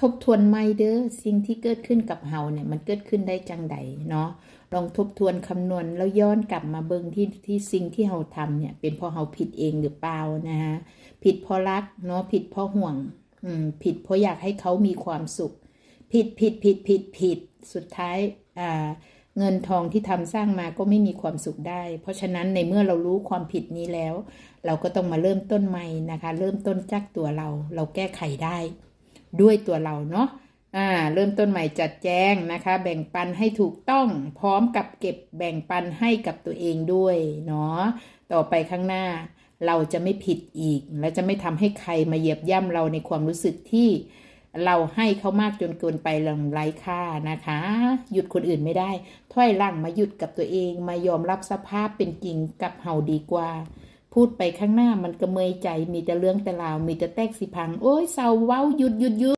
ทบทวนไม่เด้อสิ่งที่เกิดขึ้นกับเฮาเนี่ยมันเกิดขึ้นได้จังใดเนาะลองทบทวนคำนวณแล้วย้อนกลับมาเบิ่งที่ที่สิ่งที่เฮาทำเนี่ย เป็นเพราะเฮาผิดเองหรือเปล่านะฮะผิดเพราะรักเนาะผิดเพราะห่วงอืมผิดเพราะอยากให้เขามีความสุข ผิดผิดผิดผิดผิดสุดท้ายอ่าเงินทองที่ทำสร้างมาก็ไม่มีความสุขได้ เพราะฉะนั้นในเมื่อเรารู้ความผิดนี้แล้ว เราก็ต้องมาเริ่มต้นใหม่นะคะ เริ่มต้นจากตัวเรา เราแก้ไขได้ ด้วยตัวเราเนาะอ่าเริ่มต้นใหม่จัดแจงนะคะ แบ่งปันให้ถูกต้องพร้อมกับเก็บแบ่งปันให้กับตัวเองด้วยเนาะต่อไปข้างหน้า เราจะไม่ผิดอีก และจะไม่ทำให้ใครมาเหยียบย่ำเราในความรู้สึกที่เราให้เขามากจนเกินไปหลังไร้ค่านะคะ หยุดคนอื่นไม่ได้ ถ้อยหลังมาหยุดกับตัวเองมายอมรับสภาพเป็นจริงกับเฮาดีกว่า พูดไปข้างหน้ามันก็เมยใจมีแต่เรื่องแต่ราว มีแต่แตกสิพัง โอ้ยเศร้าเว้าหยุดหยุดหยุด